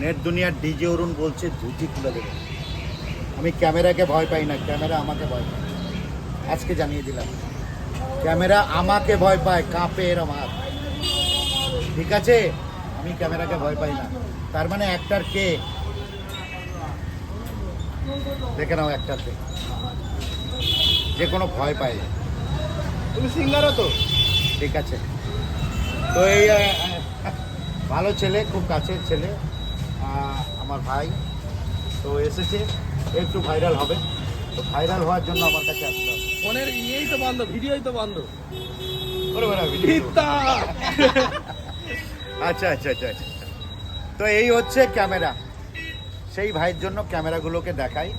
Net দুনিয়ার DJ অরুণ বলছে ধুতি খুলে দেবে। আমি ক্যামেরাকে ভয় পাই না ক্যামেরা আমাকে ভয় পায়। আজকে জানিয়ে দিলাম। ক্যামেরা আমাকে ভয় পায় কাঁপে এরম হাত ঠিক আছে? আমি ক্যামেরাকে ভয় পাই না। তার মানে একটার কে? দেখে নাও একটার একটাতে যে কোনো ভয় পায়। না। তুমি সিঙ্গারও তো। ঠিক আছে। তো এই ভালো ছেলে খুব কাছের ছেলে। আমার ভাই। তো এসেছে একটু ভাইরাল হবে। তো ভাইরাল হওয়ার জন্য আমার কাছে আসতে হবে। ফোনের ইয়েই তো বন্ধ ভিডিওই তো বন্ধ। আচ্ছা আচ্ছা আচ্ছা আচ্ছা। তো এই হচ্ছে ক্যামেরা। সেই ভাইয়ের জন্য ক্যামেরাগুলোকে দেখাই।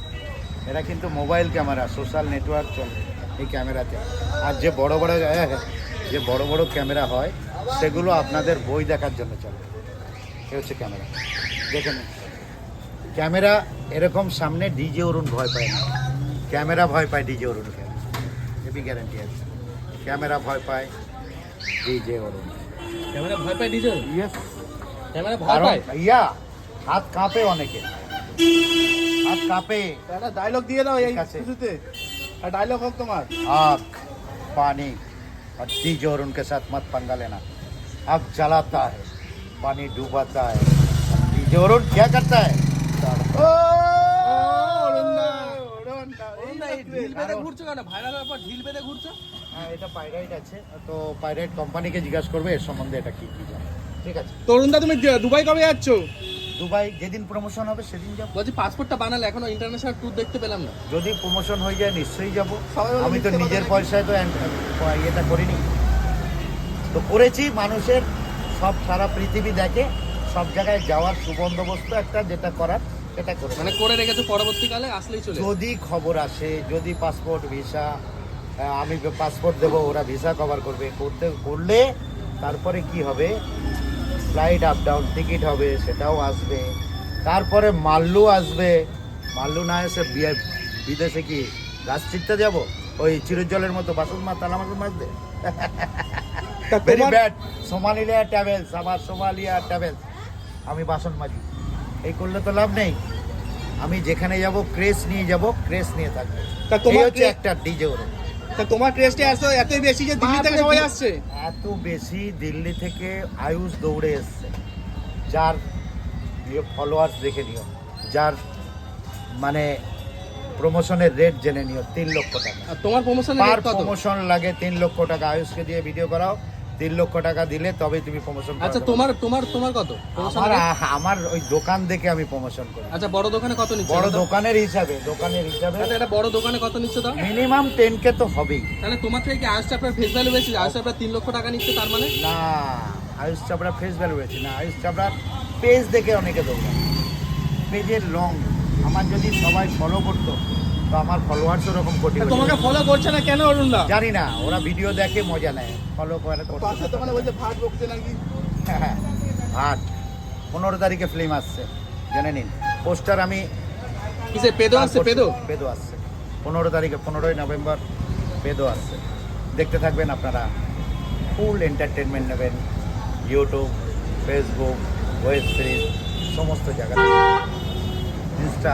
এরা কিন্তু মোবাইল ক্যামেরা সোশ্যাল নেটওয়ার্ক চলে এই ক্যামেরাতে। আর যে বড় বড় হ্যাঁ, যে বড় বড় ক্যামেরা হয় সেগুলো আপনাদের বই দেখার জন্য চলে। এই হচ্ছে ক্যামেরা। দেখে নিন ক্যামেরা এরকম সামনে ডিজে অরুণ ভয় পায় না ক্যামেরা ভয় পায় ডিজে অরুণকে এবি গ্যারান্টি আছে ক্যামেরা ভয় পায় ডিজে অরুণ ক্যামেরা ভয় পায় ডিজেল ইয়েস ক্যামেরা ভয় কারণ পায় ইয়া হাত কাঁপে অনেকে হাত কাঁপে একটা ডায়লগ দিয়ে দাও এই ঠিক আছে। কিছুতে আর ডায়লগ হোক তোমার आग पानी और डीजे और उनके साथ मत पंगा लेना आग जलाता है पानी डुबाता है डीजे और उन क्या करता है ঢিল বেঁধে ঘুরছো কেন ভাইরাল হওয়ার পর ঢিল বেঁধে ঘুরছো হ্যাঁ এটা পাইরাইট আছে তো পাইরাইট কোম্পানিকে জিজ্ঞাসা করবে এর সম্বন্ধে এটা কি কি জানে ঠিক আছে তরুণদা তুমি দুবাই কবে যাচ্ছ দুবাই যেদিন প্রমোশন হবে সেদিন যাব বলছি পাসপোর্টটা বানালে এখনো ইন্টারন্যাশনাল ট্যুর দেখতে পেলাম না যদি প্রমোশন হয়ে যায় নিশ্চয়ই যাব সবাই বলে আমি তো মিথ্যে কথা নিজের নাকি? পয়সায় তো এন- ইয়েটা করিনি তো করেছি মানুষের সব সারা পৃথিবী দেখে সব জায়গায় যাওয়ার সুবন্দোবস্ত একটা যেটা করার সেটা করে মানে করে রেখেছো পরবর্তীকালে আসলেই চলে যদি খবর আসে যদি পাসপোর্ট ভিসা আমি পাসপোর্ট দেবো ওরা ভিসা কভার করবে করতে করলে তারপরে কি হবে? ফ্লাইট আপ ডাউন টিকিট হবে সেটাও আসবে। তারপরে মাল্লু আসবে। মাল্লু না এসে বিয়ে- বিদেশে কি গাছ ছিটতে যাব? ওই চিরজলের মতো বাসন মা তালা মাসুন মারবে তা ভেরি ব্যাড সোমালিয়া ট্রাভেলস আমার সোমালিয়া ট্রাভেলস আমি বাসন মাজি। এই করলে তো লাভ নেই। আমি যেখানে যাব ক্রেস নিয়ে যাব ক্রেস নিয়ে থাকব। তা তোমার হচ্ছে একটা ডিজে ওরে। তা তোমার ক্রেজটা এত এতই বেশি যে দিল্লি থেকে সবাই আসছে? এত বেশি দিল্লি থেকে আয়ুষ দৌড়ে এসছে। যার ফলোয়ার্স দেখে নিও। যার মানে প্রমোশনের রেট জেনে নিও তিন লক্ষ টাকা। তোমার প্রমোশনের পার প্রমোশন লাগে তিন লক্ষ টাকা। আয়ুষকে দিয়ে ভিডিও করাও। তিন লক্ষ টাকা দিলে তবে তুমি প্রমোশন আচ্ছা তোমার তোমার তোমার কত? আমার আমার ওই দোকান দেখে আমি প্রমোশন করি। আচ্ছা বড় দোকানে কত নিচ্ছে বড় দোকানের হিসাবে দোকানের হিসাবে। এটা বড় দোকানে কত নিচ্ছে দাও? মিনিমাম টেন কে তো হবেই। তাহলে তোমার থেকে কি আয়ুষ চাপড়ার ফেস ভ্যালু বেশি? আয়ুষ চাপড়া তিন লক্ষ টাকা নিচ্ছে তার মানে? না আয়ুষ চাপড়া ফেস ভ্যালু রয়েছে না। আয়ুষ চাপড়ার পেজ দেখে অনেকে দৌড়ায়। পেজের লং আমার যদি সবাই ফলো করতো তো আমার ফলোয়ার্স ওরকম কোটি তা তোমাকে ফলো করছে না কেন অরুণ দা জানি না ওরা ভিডিও দেখে মজা নেয়। ফলো করে করতে না। দোকানে বলছে ভাট বকছে নাকি? হ্যাঁ আট পনেরো তারিখে ফিল্ম আসছে জেনে নিন। পোস্টার আমি কিসে পেদো আসছে পেদো? পেদো আসছে। পনেরো তারিখে পনেরোই নভেম্বর পেদো আসছে। দেখতে থাকবেন আপনারা। ফুল এন্টারটেনমেন্ট নেবেন। ইউটিউব ফেসবুক ওয়েব সিরিজ সমস্ত জায়গাতে। ইনস্টা